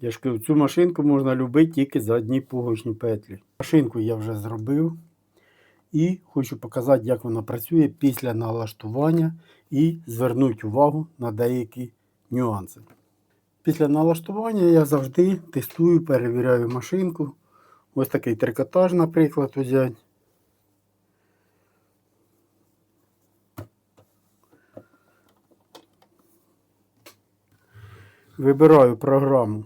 Я ж кажу, цю машинку можна любити тільки за одні пуговичні петлі. Машинку я вже зробив і хочу показати, як вона працює після налаштування і звернути увагу на деякі нюанси. Після налаштування я завжди тестую, перевіряю машинку. Ось такий трикотаж, наприклад, взяти. Вибираю програму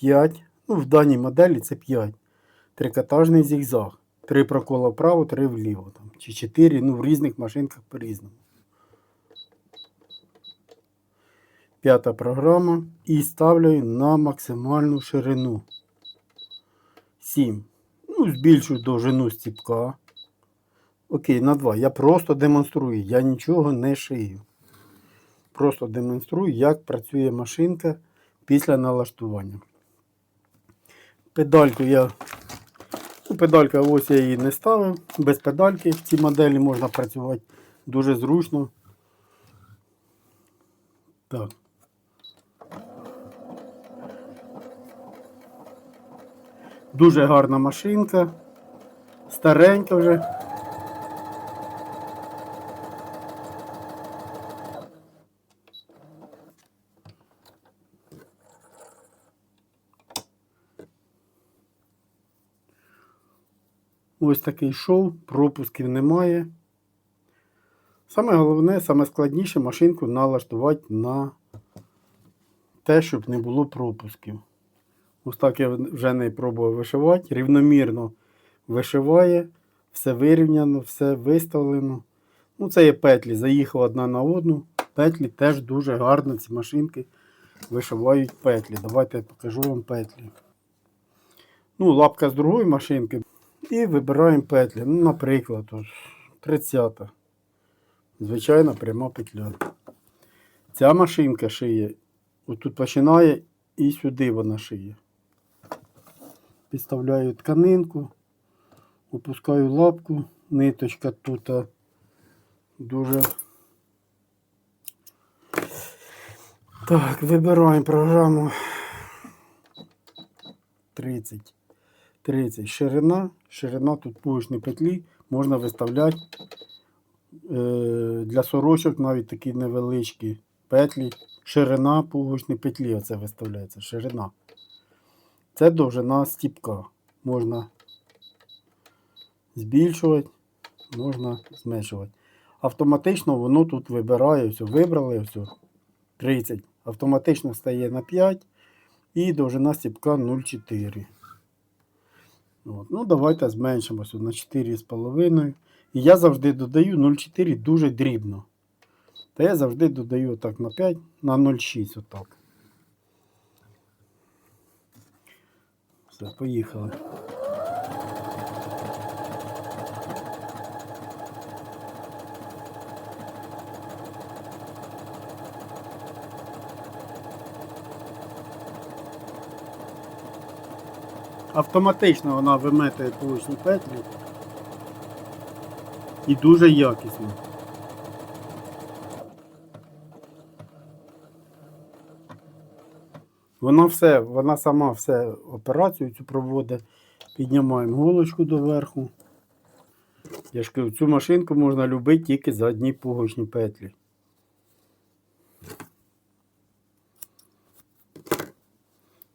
5. Ну, в даній моделі це 5. Трикотажний зігзаг. Три прокола вправо, три вліво. Там, чи 4, ну в різних машинках по-різному. П'ята програма. І ставлю на максимальну ширину. 7. Ну, збільшую довжину стіпка. Окей, на 2. Я просто демонструю. Я нічого не шию. Просто демонструю, як працює машинка після налаштування. Педальку я. Ну, педалька ось я її не ставив. Без педальки в цій моделі можна працювати дуже зручно. Так. Дуже гарна машинка. Старенька вже. Ось такий шов, пропусків немає. Саме головне, саме складніше машинку налаштувати на те, щоб не було пропусків. Ось так я вже не пробував вишивати. Рівномірно вишиває, все вирівняно, все виставлено. Ну, це є петлі. Заїхав одна на одну. Петлі теж дуже гарно ці машинки вишивають петлі. Давайте я покажу вам петлі. Ну, лапка з другої машинки. І вибираємо петлі. Ну, наприклад, ось 30. Звичайна пряма петля. Ця машинка шиє. Отут починає і сюди вона шиє. Підставляю тканинку, опускаю лапку, ниточка тут дуже. Так, вибираємо програму 30. 30 ширина. Ширина тут пуговичні петлі можна виставляти е, для сорочок навіть такі невеличкі петлі. Ширина пуговичні петлі оце виставляється. Ширина. Це довжина стіпка. Можна збільшувати, можна зменшувати. Автоматично воно тут вибирає, все, вибрали все, 30. Автоматично стає на 5 і довжина стіпка 0,4. От. Ну, давайте зменшимося на 4,5. І я завжди додаю 0,4 дуже дрібно. Та я завжди додаю отак на 5, на 0,6 отак. Все, поїхали. Автоматично вона виметує получні петлі. І дуже якісно. Вона все, вона сама все операцію цю проводить. Піднімаємо голочку доверху. Я ж кажу, цю машинку можна любити тільки за одні пуговичні петлі.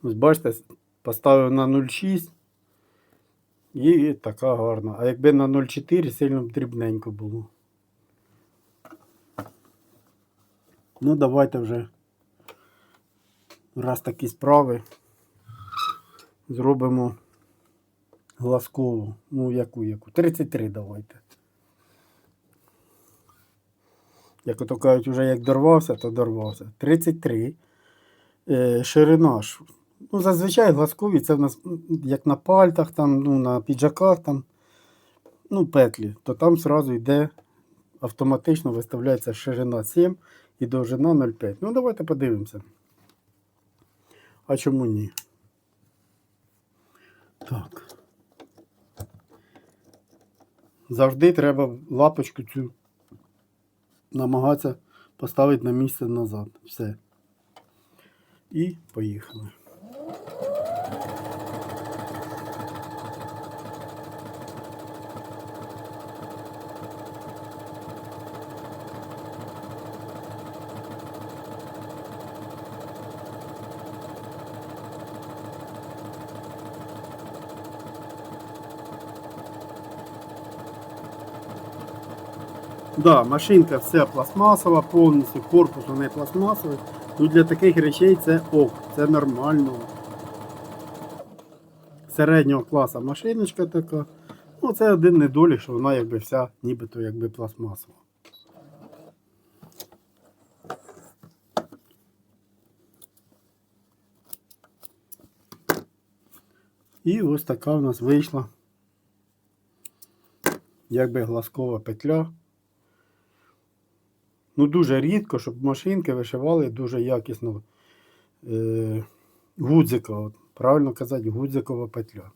Ось бачите, поставив на 0,6 і така гарна. А якби на 0,4 сильно б дрібненько було. Ну, давайте вже раз такі справи зробимо глазкову. Ну, яку, яку? 33 давайте. Як ото кажуть, вже як дорвався, то дорвався. 33. Е, ширина. Ну, зазвичай глазкові це в нас як на пальтах, там, ну, на піджаках, там, ну, петлі, то там зразу йде автоматично виставляється ширина 7 і довжина 0,5. Ну, давайте подивимося. А чому ні? Так. Завжди треба лапочку цю намагатися поставити на місце назад. Все. І поїхали. Да, машинка вся пластмасова, повністю корпус у неї пластмасовий. Ну Для таких речей це ок, це нормально. Середнього класу машиночка така. Ну, це один недолік, що вона якби вся нібито якби пластмасова. І ось така в нас вийшла якби глазкова петля. Ну, дуже рідко, щоб машинки вишивали дуже якісно е, гудзика. Правильно казати, гудзикова петля.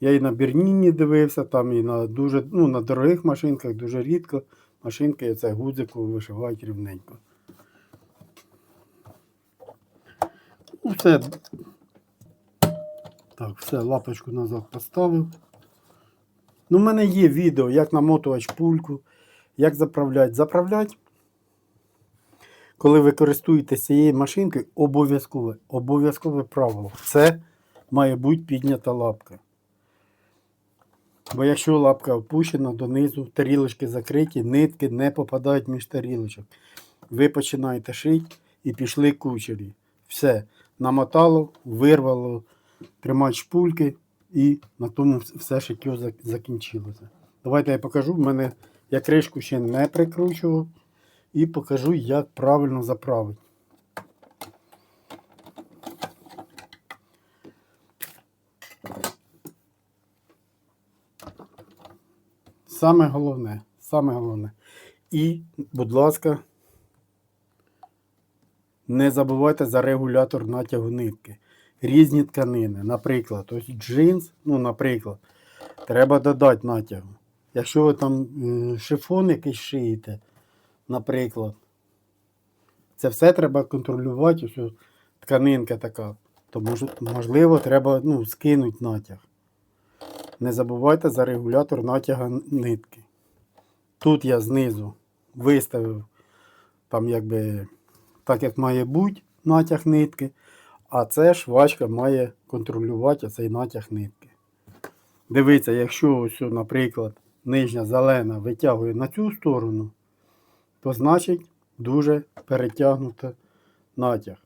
Я і на Берніні дивився, там і на дуже, ну, на дорогих машинках дуже рідко машинки це гудзикову вишивають рівненько. Ну, все. Так, все, лапочку назад поставив. Ну, в мене є відео, як намотувати шпульку, як заправляти. Заправляти, коли ви користуєтеся цією машинкою, обов'язкове, обов'язкове правило. Це має бути піднята лапка. Бо якщо лапка опущена донизу, тарілочки закриті, нитки не попадають між тарілочок. Ви починаєте шити і пішли кучері. Все, намотало, вирвало, тримати шпульки і на тому все шиття закінчилося. Давайте я покажу. В мене я кришку ще не прикручував і покажу, як правильно заправити. Саме головне, саме головне. І, будь ласка, не забувайте за регулятор натягу нитки. Різні тканини. Наприклад, ось джинс, ну, наприклад, треба додати натягу. Якщо ви там е, шифон якийсь шиєте, наприклад, це все треба контролювати, ось о, тканинка така. Тому що, можливо, треба ну, скинути натяг. Не забувайте за регулятор натяга нитки. Тут я знизу виставив там якби так, як має бути натяг нитки, а це швачка має контролювати цей натяг нитки. Дивіться, якщо ось, наприклад, нижня зелена витягує на цю сторону, то значить дуже перетягнуто натяг.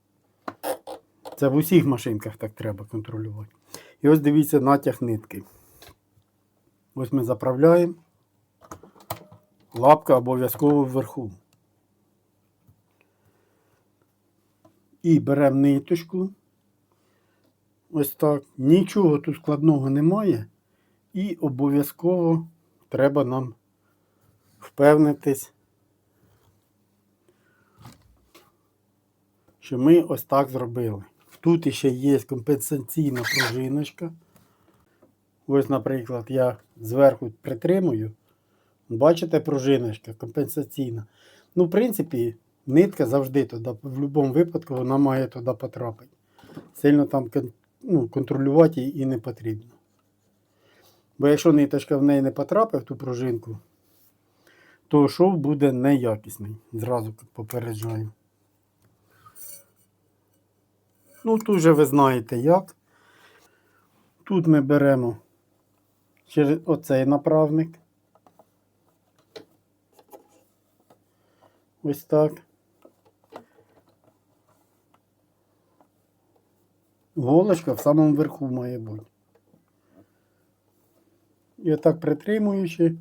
Це в усіх машинках так треба контролювати. І ось дивіться натяг нитки. Ось ми заправляємо. Лапка обов'язково вверху. І беремо ниточку. Ось так. Нічого тут складного немає. І обов'язково треба нам впевнитись, що ми ось так зробили. Тут ще є компенсаційна пружиночка. Ось, наприклад, я зверху притримую. Бачите, пружиночка компенсаційна. Ну, в принципі, нитка завжди туди, в будь-якому випадку, вона має туди потрапити. Сильно там ну, контролювати її і не потрібно. Бо якщо ниточка в неї не потрапить в ту пружинку, то шов буде неякісний. Зразу попереджаю. Ну, тут вже ви знаєте як. Тут ми беремо через оцей направник. Ось так. Голочка в самому верху має бути. І отак притримуючи.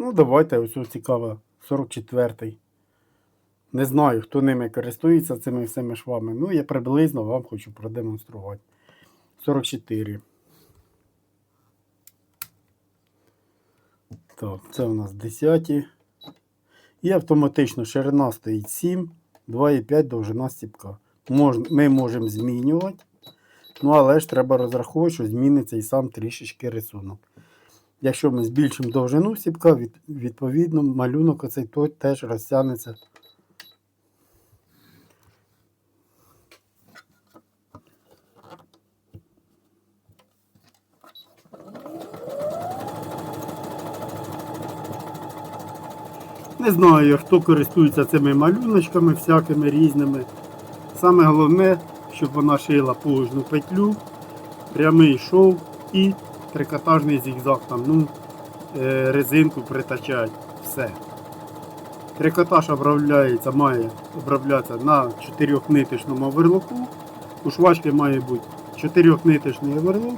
Ну, давайте, ось ось цікаво, 44-й. Не знаю, хто ними користується цими всіми швами. Ну, я приблизно вам хочу продемонструвати. 44. Так, це у нас 10. І автоматично ширина стоїть 7, 2,5 довжина стіпка. Ми можемо змінювати. Ну, але ж треба розраховувати, що зміниться і сам трішечки рисунок. Якщо ми збільшимо довжину стіпка, від, відповідно малюнок оцей той теж розтягнеться. Не знаю, хто користується цими малюночками всякими різними. Саме головне, щоб вона шила пужну петлю, прямий шов і трикотажний зігзаг там, ну, е, резинку притачають. Все. Трикотаж обробляється, має оброблятися на чотирьохниточному оверлоку. У швачки має бути чотирьохниточний оверлок.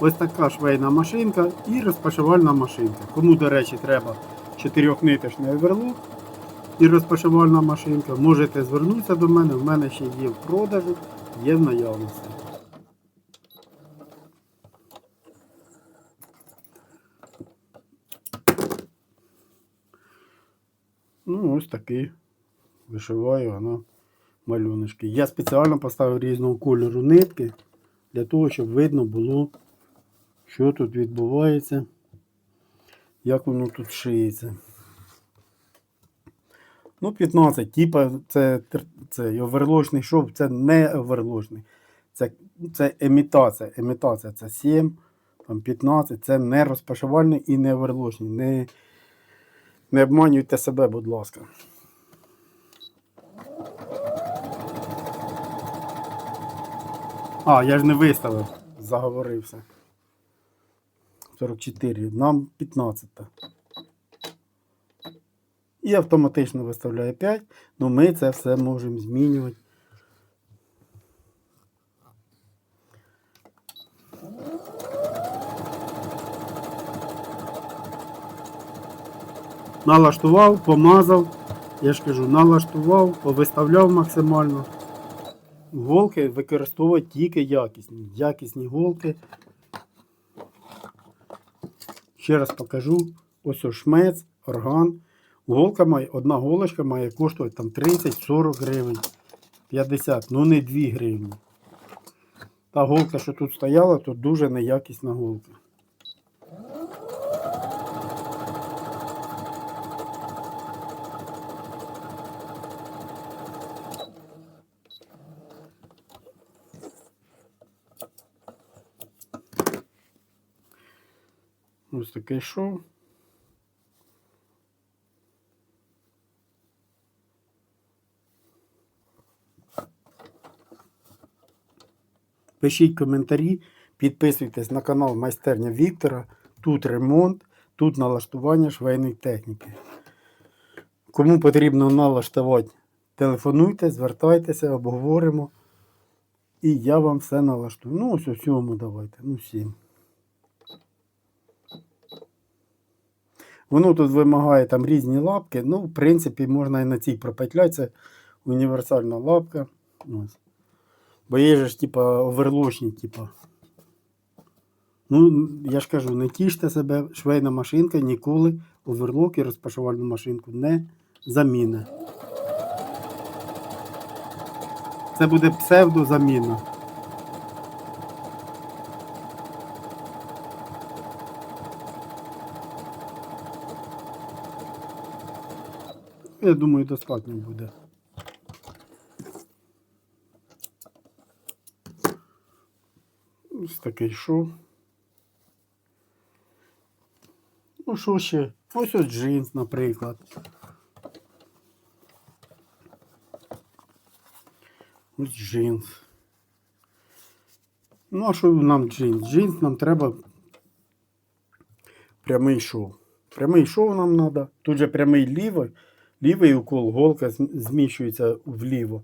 Ось така швейна машинка і розпашивальна машинка. Кому, до речі, треба чотирьохниточний оверлок і розпашивальна машинка, можете звернутися до мене. В мене ще є в продажу, є в наявності. Ну, ось такий вишиваю вона малюночки. Я спеціально поставив різного кольору нитки для того, щоб видно було, що тут відбувається, як воно тут шиється. Ну, 15, типа, це, це оверложний шов, це не оверложний. Це, це емітація. Емітація це 7, там 15, це не розпашивальний і не оверложний. Не, не обманюйте себе, будь ласка. А, я ж не виставив, заговорився. 44, нам 15. І автоматично виставляє 5, ну ми це все можемо змінювати. Налаштував, помазав, я ж кажу, налаштував, повиставляв максимально. Голки використовують тільки якісні. Якісні голки. Ще раз покажу. Ось ось шмець, орган. Голка має, одна голочка має коштувати там 30-40 гривень, 50, ну не 2 гривні. Та голка, що тут стояла, то дуже неякісна голка. Ось такий шов. Пишіть коментарі, підписуйтесь на канал Майстерня Віктора. Тут ремонт, тут налаштування швейної техніки. Кому потрібно налаштувати, телефонуйте, звертайтеся, обговоримо. І я вам все налаштую. Ну, ось у сьому давайте. Ну, сім. Воно тут вимагає там різні лапки. Ну, в принципі, можна і на цій пропетляти. Це універсальна лапка. Ось. Бо є ж, типа, оверлочні, типа. Ну, я ж кажу, не тіште себе, швейна машинка ніколи оверлок і розпашувальну машинку не заміни. Це буде псевдозаміна. Я думаю, достатньо буде. Ось такий шов. Ну, що ще? Ось ось джинс, наприклад. Ось джинс. Ну, а що нам джинс? Джинс нам треба прямий шов. Прямий шов нам треба. Тут же прямий лівий, лівий укол, голка зміщується вліво.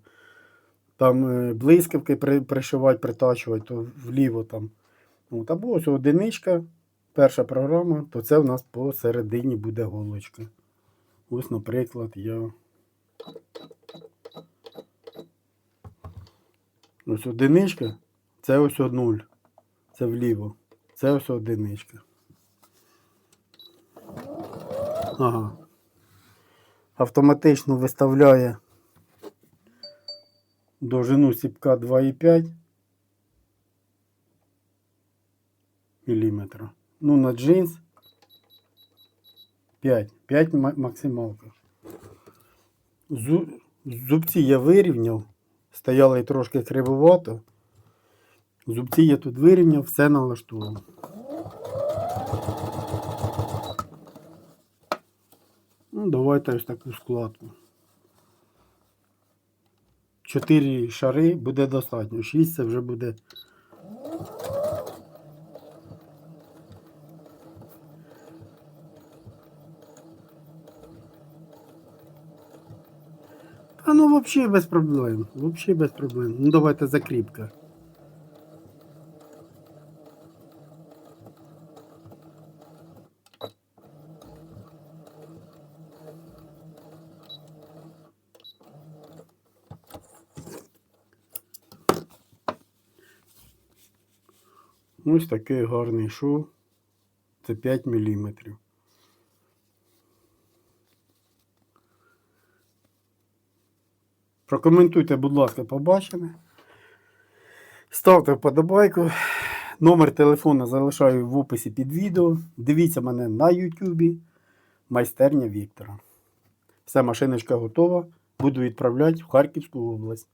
Там е, блискавки пришивати, притачувати, то вліво там. От, або ось одиничка перша програма, то це в нас посередині буде голочка. Ось, наприклад, я. Ось одиничка, це ось нуль. Це вліво. Це ось одиничка. Ага. Автоматично виставляє довжину сіпка 2,5 мм. Ну, на джинс 5. 5 максималка. Зубці я вирівняв. Стояли трошки кривовато. Зубці я тут вирівняв, все налаштував. Ну, давайте таку складку. Чотири шари буде достатньо. Шість це вже буде. Та ну взагалі без проблем. Взагалі без проблем. Ну давайте закріпка. Ось такий гарний шов. Це 5 мм. Прокоментуйте, будь ласка, побачене. Ставте вподобайку. Номер телефона залишаю в описі під відео. Дивіться мене на YouTube. Майстерня Віктора. Все, машиночка готова. Буду відправляти в Харківську область.